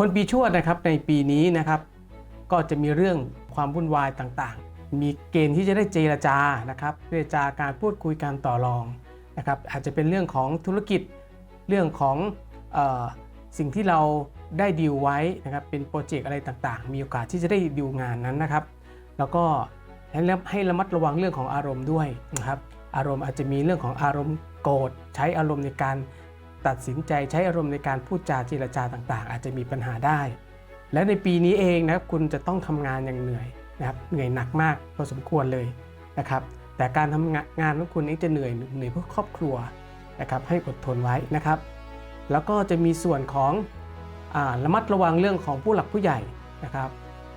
คนปีชวดนะครับในปีนี้นะครับก็จะมีเรื่องความวุ่นวายต่างๆ มีเกณฑ์ที่จะได้เจรจานะครับเจรจาการพูดคุยการต่อรองนะครับอาจจะเป็นเรื่องของธุรกิจเรื่องของออสิ่งที่เราได้ดีลไว้นะครับเป็นโปรเจกต์อะไรต่างๆ มีโอกาสที่จะได้ดีลงานนั้นนะครับ แล้วก็ให้ระให้ระมัดระวังเรื่องของอารมณ์ด้วยนะครับอารมณ์อาจจะมีเรื่องของอารมณ์โกรธใช้อารมณ์ในการ ตัดสินใจใช้อารมณ์ในการพูดจาเจรจาต่าง ๆ อาจจะมีปัญหาได้ และในปีนี้เองนะครับคุณจะต้องทำงานอย่างเหนื่อยนะครับเหนื่อยหนักมากพอสมควรเลยนะครับ แต่การทำงานของคุณเองจะเหนื่อยเหนื่อยเพื่อครอบครัวนะครับให้อดทนไว้นะครับ แล้วก็จะมีส่วนของอาระมัดระวังเรื่องของผู้หลักผู้ใหญ่นะครับ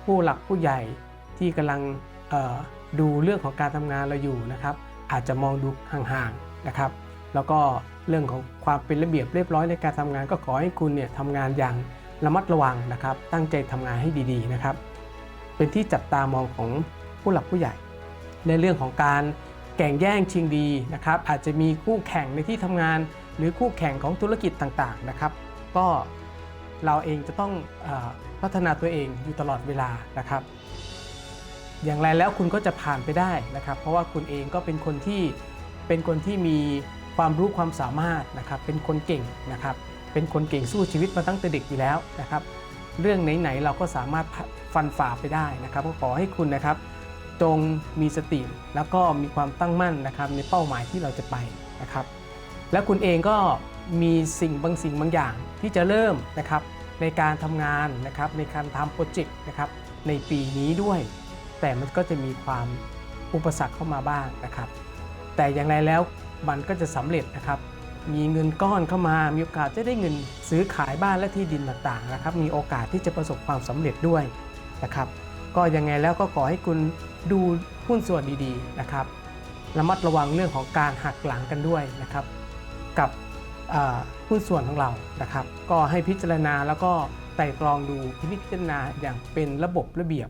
ผู้หลักผู้ใหญ่ที่กำลังดูเรื่องของการทำงานเราอยู่นะครับ อาจจะมองดูห่างๆนะครับ แล้วก็ เรื่องของความเป็นระเบียบเรียบร้อยในการทำงานก็ขอให้คุณเนี่ยทำงานอย่างระมัดระวังนะครับ ตั้งใจทำงานให้ดีๆนะครับ เป็นที่จับตามองของผู้หลักผู้ใหญ่ ในเรื่องของการแข่งแย่งชิงดีนะครับ อาจจะมีคู่แข่งในที่ทำงาน หรือคู่แข่งของธุรกิจต่างๆนะครับ ก็เราเองจะต้องอพัฒนาตัวเองอยู่ตลอดเวลานะครับ อย่างไรแล้วคุณก็จะผ่านไปได้นะครับ เพราะว่าคุณเองก็เป็นคนที่เป็นคนที่มี ความรู้ความสามารถนะครับเป็นคนเก่งนะครับเป็นคนเก่งสู้ชีวิตมาตั้งแต่เด็กอยู่แล้วนะครับเรื่องไหนๆเราก็สามารถฟันฝ่าไปได้นะครับก็ขอให้คุณนะครับจงมีสติแล้วก็มีความตั้งมั่นนะครับในเป้าหมายที่เราจะไปนะครับ และคุณเองก็มีสิ่งบางสิ่งบางอย่างที่จะเริ่มนะครับในการทำงานนะครับในการทำโปรเจกต์นะครับในปีนี้ด้วย แต่มันก็จะมีความอุปสรรคเข้ามาบ้างนะครับ แต่อย่างไรแล้ว มันก็จะสำเร็จนะครับ มีเงินก้อนเข้ามา มีโอกาสจะได้เงินซื้อขายบ้านและที่ดินต่างๆนะครับ มีโอกาสที่จะประสบความสำเร็จด้วยนะครับ ก็ยังไงแล้วก็ขอให้คุณดูหุ้นส่วนดีๆนะครับ ระมัดระวังเรื่องของการหักหลังกันด้วยนะครับ กับหุ้นส่วนของเรานะครับ ก็ให้พิจารณาแล้วก็ไต่ตรองดูพินิจพิจารณาอย่างเป็นระบบระเบียบ